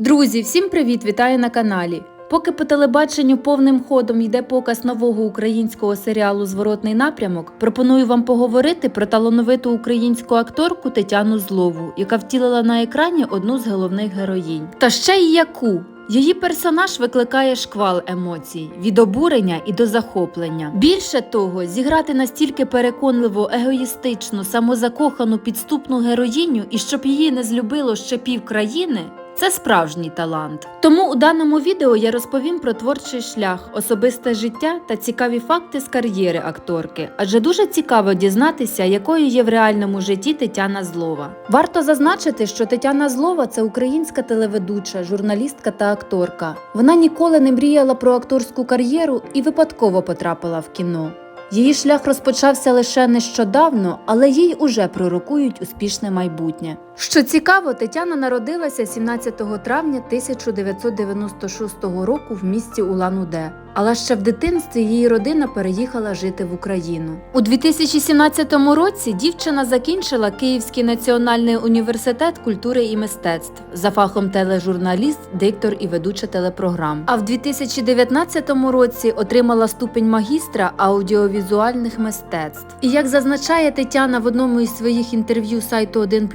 Друзі, всім привіт! Вітаю на каналі. Поки по телебаченню повним ходом йде показ нового українського серіалу Зворотний напрямок, пропоную вам поговорити про талановиту українську акторку Тетяну Злову, яка втілила на екрані одну з головних героїнь. Та ще й яку. Її персонаж викликає шквал емоцій від обурення і до захоплення. Більше того, зіграти настільки переконливо, егоїстичну, самозакохану підступну героїню, і щоб її не злюбило ще пів країни. Це справжній талант. Тому у даному відео я розповім про творчий шлях, особисте життя та цікаві факти з кар'єри акторки, адже дуже цікаво дізнатися, якою є в реальному житті Тетяна Злова. Варто зазначити, що Тетяна Злова це українська телеведуча, журналістка та акторка. Вона ніколи не мріяла про акторську кар'єру і випадково потрапила в кіно. Її шлях розпочався лише нещодавно, але їй уже пророкують успішне майбутнє. Що цікаво, Тетяна народилася 17 травня 1996 року в місті Улан-Уде. Але ще в дитинстві її родина переїхала жити в Україну. У 2017 році дівчина закінчила Київський національний університет культури і мистецтв за фахом тележурналіст, диктор і ведуча телепрограм. А в 2019 році отримала ступень магістра аудіовізуальних мистецтв. І як зазначає Тетяна в одному із своїх інтерв'ю сайту 1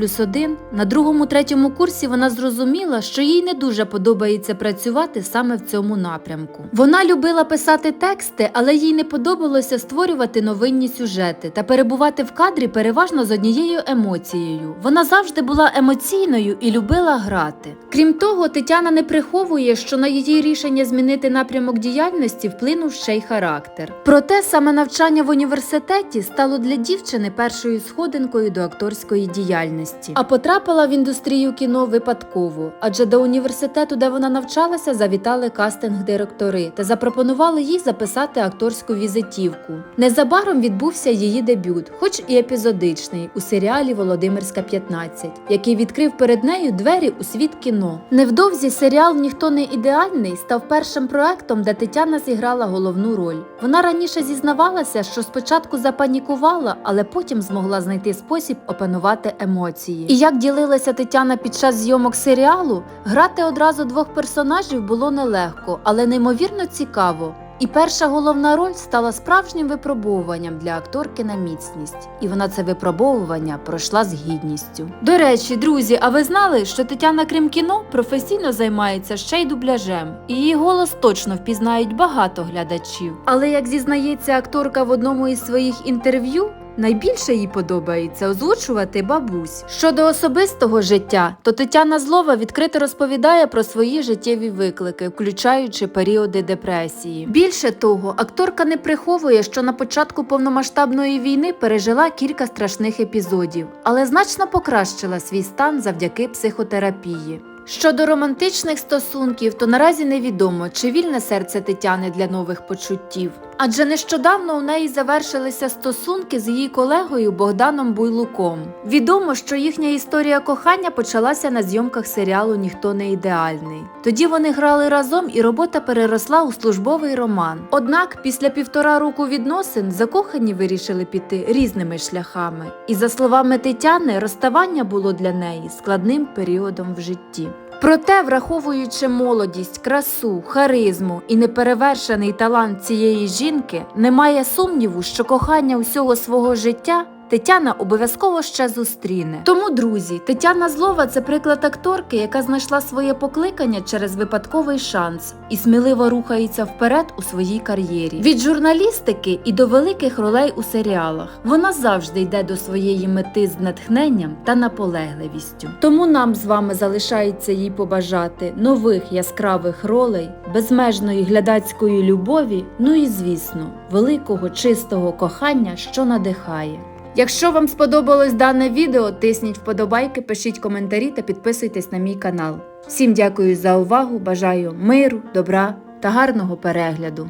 плюс 1, на другому-третьому курсі вона зрозуміла, що їй не дуже подобається працювати саме в цьому напрямку. Вона любила писати тексти, але їй не подобалося створювати новинні сюжети та перебувати в кадрі переважно з однією емоцією. Вона завжди була емоційною і любила грати. Крім того, Тетяна не приховує, що на її рішення змінити напрямок діяльності вплинув ще й характер. Проте саме навчання в університеті стало для дівчини першою сходинкою до акторської діяльності. А потрапила в індустрію кіно випадково, адже до університету, де вона навчалася, завітали кастинг-директори та запропонували їй записати акторську візитівку. Незабаром відбувся її дебют, хоч і епізодичний, у серіалі Володимирська 15, який відкрив перед нею двері у світ кіно. Невдовзі серіал Ніхто не ідеальний став першим проектом, де Тетяна зіграла головну роль. Вона раніше зізнавалася, що спочатку запанікувала, але потім змогла знайти спосіб опанувати емоції. І як ділилася Тетяна під час зйомок серіалу, грати одразу двох персонажів було нелегко, але неймовірно цікаво. І перша головна роль стала справжнім випробовуванням для акторки на міцність, і вона це випробовування пройшла з гідністю. До речі, друзі, а ви знали, що Тетяна крім кіно професійно займається ще й дубляжем, і її голос точно впізнають багато глядачів. Але як зізнається акторка в одному із своїх інтерв'ю, Найбільше їй подобається озвучувати бабусь. Щодо особистого життя, то Тетяна Злова відкрито розповідає про свої життєві виклики, включаючи періоди депресії. Більше того, акторка не приховує, що на початку повномасштабної війни пережила кілька страшних епізодів, але значно покращила свій стан завдяки психотерапії. Щодо романтичних стосунків, то наразі невідомо, чи вільне серце Тетяни для нових почуттів. Адже нещодавно у неї завершилися стосунки з її колегою Богданом Буйлуком. Відомо, що їхня історія кохання почалася на зйомках серіалу Ніхто не ідеальний. Тоді вони грали разом, і робота переросла у службовий роман. Однак, після півтора року відносин закохані вирішили піти різними шляхами. І за словами Тетяни, розставання було для неї складним періодом в житті. Проте, враховуючи молодість, красу, харизму і неперевершений талант цієї жінки, немає сумніву, що кохання усього свого життя Тетяна обов'язково ще зустріне. Тому, друзі, Тетяна Злова це приклад акторки, яка знайшла своє покликання через випадковий шанс і сміливо рухається вперед у своїй кар'єрі. Від журналістики і до великих ролей у серіалах. Вона завжди йде до своєї мети з натхненням та наполегливістю. Тому нам з вами залишається їй побажати нових яскравих ролей, безмежної глядацької любові, ну і звісно, великого чистого кохання, що надихає. Якщо вам сподобалось дане відео, тисніть вподобайки, пишіть коментарі та підписуйтесь на мій канал. Всім дякую за увагу, бажаю миру, добра та гарного перегляду.